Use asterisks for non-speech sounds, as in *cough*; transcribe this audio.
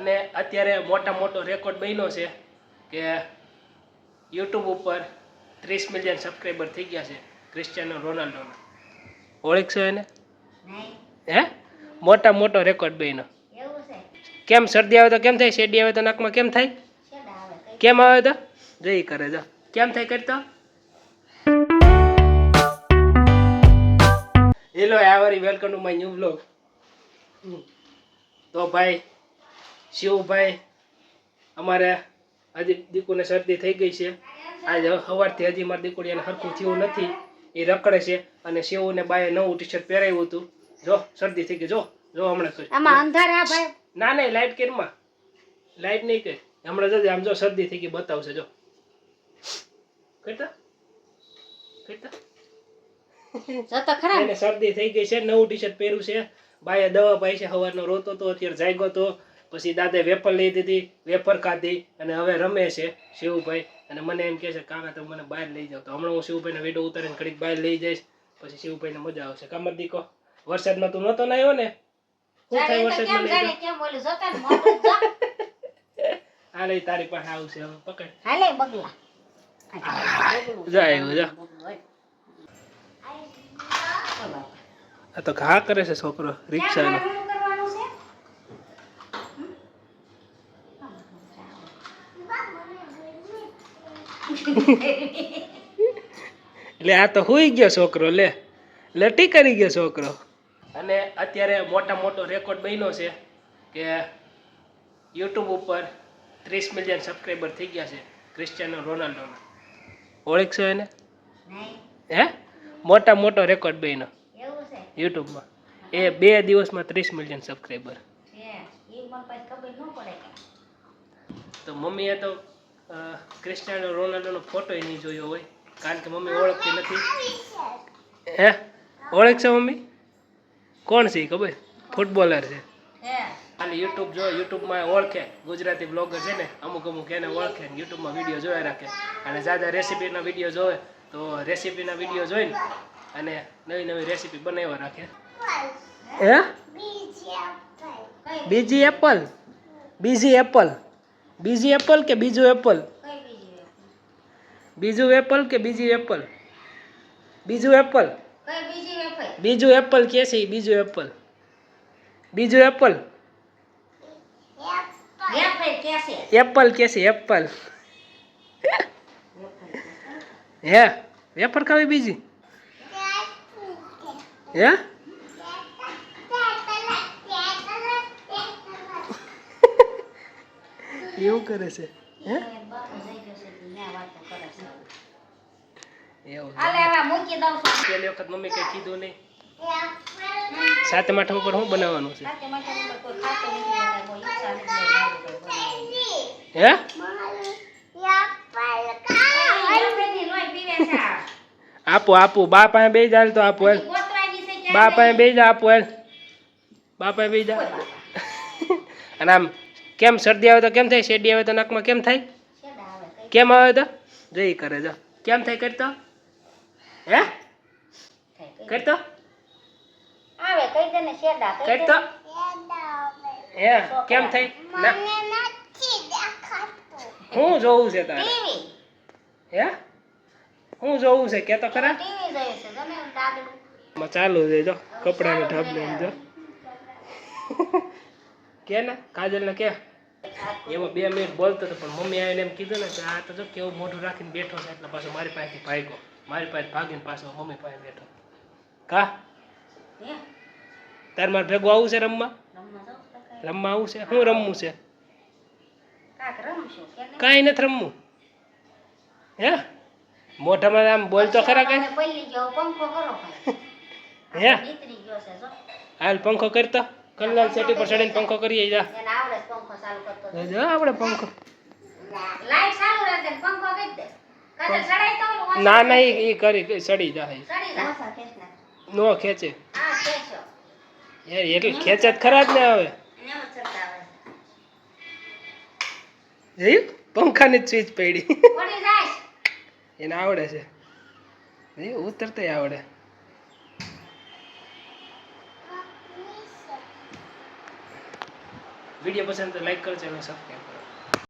અને અત્યારે મોટા મોટો રેકોર્ડ બન્યો છે કે યુટ્યુબ ઉપર ત્રીસ મિલિયન સબસ્ક્રાઈબર થઈ ગયા છે ક્રિસ્ટિયાનો રોનાલ્ડોના. ઓળખશો એને? હે? મોટા મોટો રેકોર્ડ બન્યો. કેમ શરદી આવે તો કેમ થાય? શેરડી આવે તો નાકમાં કેમ થાય? કેમ આવે તો? જઈ કરે જો. કેમ થાય કરતો? હેલો આવરી welcome to my new blog તો ભાઈ શિવભાઈ અમારે હજી દીકુને શરદી થઈ ગઈ છે. આજે સવારથી હજી મારી દીકરીને હરખું થયું નથી. એ રખડે છે અને શિવને બાએ નવું ટી શર્ટ પહેરાવ્યું હતું. જો શરદી થઈ ગઈ. જો જો હમણાં. આમાં અંધારા ભાઈ. ના નહીં લાઈટ કેરમાં લાઈટ નહીં કે હમણાં જજે આમ જો શરદી થઈ ગઈ બતાવશે જો. કરતા *laughs* જતો ખરા. એને શરદી થઈ ગઈ છે નવું ટી શર્ટ પહેર્યું છે. બાએ દવા પાઈ છે સવારનો રોતો તો અત્યારે જાગ્યો તો. પછી દાદે વેપર લઈ દીધી વેપર ખાધી અને હવે રમે છે શિવભાઈ. અને મને એમ કહે છે કાકા તમે મને બહાર લઈ જાઓ. તો હમણાં હું શિવભાઈને વેડો ઉતારીને ઘડીક બહાર લઈ જઈશ પછી શિવભાઈને મજા આવશે. કામર દીકો વરસાદમાં તું નહોતો નાયો ને? શું થાય વરસાદમાં આ લઈ *laughs* તારી પાસે આવશે હવે પકડ. હાલે બગલા. જાય જા. આ તો ઘા કરે છે છોકરો રિક્ષાનો શું કરવાનું છે એટલે આ તો હુઈ ગયો છોકરો લે. લટી કરી ગયો છોકરો. અને અત્યારે મોટા મોટો રેકોર્ડ બન્યો છે કે યુટ્યુબ ઉપર ત્રીસ મિલિયન સબસ્ક્રાઈબર થઈ ગયા છે ક્રિસ્ટિયાનો રોનાલ્ડોના. ઓળખશો એને? હે? મોટા મોટો રેકોર્ડ બન્યો યુટ્યુબમાં. એ બે દિવસમાં ત્રીસ મિલિયન સબસ્ક્રાઈબર તો મમ્મીએ તો ક્રિસ્ટિયાનો રોનાલ્ડોનો ફોટો નહીં જોયો હોય. કારણ કે મમ્મી ઓળખતી નથી. હે? ઓળખશો મમ્મી? કોણ છે ખબર? ફૂટબોલર છે. હે. ખાલી યુટ્યુબ જો યુટ્યુબમાં ઓળખે. ગુજરાતી બ્લોગર છે ને અમુક અમુક એને ઓળખે યુટ્યુબમાં વીડિયો જોયા રાખે. અને જ્યાદા રેસીપીના વીડિયો જોવે તો રેસીપીના વીડિયો જોઈને અને નવી નવી રેસીપી બનાવવા રાખે. હે? બીજી એપલ બીજી એપલ બીજી એપલ કે બીજું એપલ કઈ બીજી બીજું એપલ કે બીજી એપલ બીજું એપલ કઈ બીજી વેફર બીજું એપલ કે છે ઈ બીજું એપલ બીજું એપલ વેફર કે છે એપલ કે છે એપલ હે? વેફર ખાવી બીજી? હે? એવું કરે છે? હે? એવું. પહેલી વખત મમ્મી કઈ કીધું નહીં. સાતમ આઠમ ઉપર શું બનાવવાનું છે. હે. આપો આપો. બા પાસે બે જાય તો આપો એમ બા પાસે બે જા આપો એમ બા પાસે બે જા અને આમ કેમ શરદી આવે તો કેમ થાય? શેરડી આવે તો નાકમાં કેમ થાય? શેડા આવે કઈ કેમ આવે તો? જઈ કરે જો. કેમ થાય કરતો? હે? કરતો? આવે કઈ દે ને શેડા કરતો? હે કેમ થાય? ના. હું જોવું છે તારે. હે? શું જોવું છે કે તો ખરા ચાલુ છે જો. કપડાને ઢાબલે લઈને જો. *laughs* કે ને? કાજલ ને કે? એમાં બે મિનિટ બોલતો હતો પણ મમ્મી આવીને એમ કીધું ને કે આ તો જો કેવું મોઢું રાખીને બેઠો છે એટલે પાછો મારી પાસેથી ભાગ્યો. મારી પાસે ભાગીને પાછો મમ્મી પાસે બેઠો. કા? તારે મારે ભેગું આવું છે રમવા? રમવા આવું છે શું રમવું છે? કાંઈ નથી રમવું. હે? મોઢામાં આમ બોલતો ખરા કઈ? *laughs* હે હાલ પંખો કરતો. કલ્લાલ સેટી પર ચડીને પંખો કરીએ જા. ચાલુ કરતો. જો આપણે પંખો. લાઈટ ચાલુ રહે છે પંખો કરી દે. કદર સડાઈ તો ના ના એ ઈ કરી ચડી સડી જાય. સડી જાય નો. ખેંચે. હા ખેંચો. યાર એટલે ખેંચે જ ખરા જ ને હવે. એને એમ જ ચડતા આવે જોયું પંખાની જ સ્વિચ પડી. પડી એને આવડે છે. ઉતરતે આવડે. વીડિયો પસંદ તો લાઈક કરજો અને સબસ્ક્રાઈબ